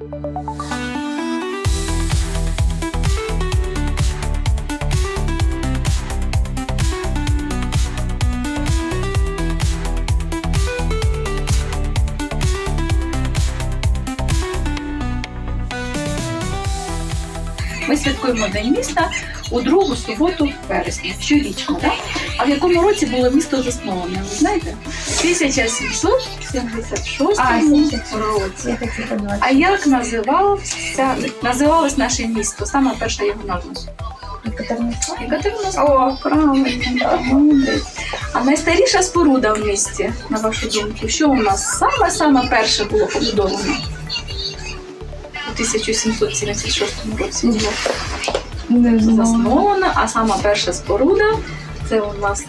嗯。Ми святкуємо День міста у другу суботу вересня, щорічно, так? А в якому році було місто засноване? Ви знаєте? 1776 А, році. А як називався, називалось наше місто? Саме перша його назва. О, правильно. А найстаріша споруда в місті, на вашу думку, що у нас саме-саме перше було побудовано? У 1776 році було Не заснована, а сама перша споруда це у нас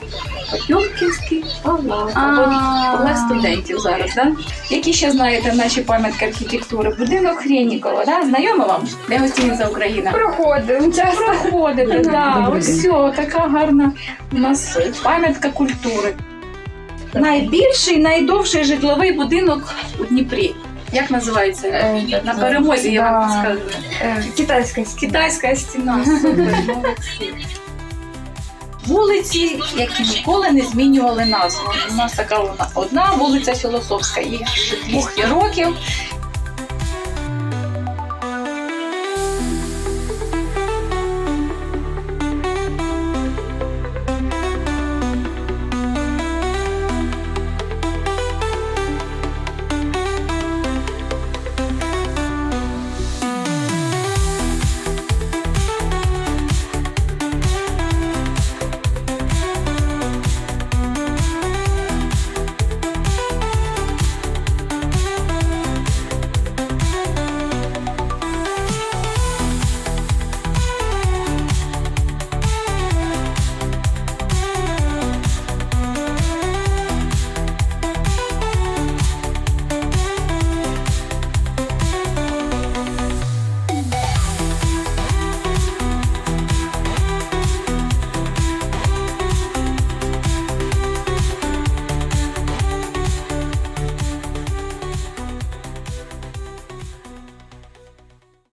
Потьомкінський палац. Палац студентів зараз, да? Які ще знаєте наші пам'ятки архітектури? Будинок Хрєнікова, да? Знайома вам? Де гостиниця Україна? Проходимо часто. Проходите, да, ось все, така гарна у нас пам'ятка культури. Найбільший, найдовший житловий будинок у Дніпрі. Як називається? Е, На перемозі я вам да. скажу. Е, Китайська Китайська стіна. Супер, молодці. Вулиці, які ніколи не змінювали назву. У нас така вона одна вулиця Філософська, вже 200 років.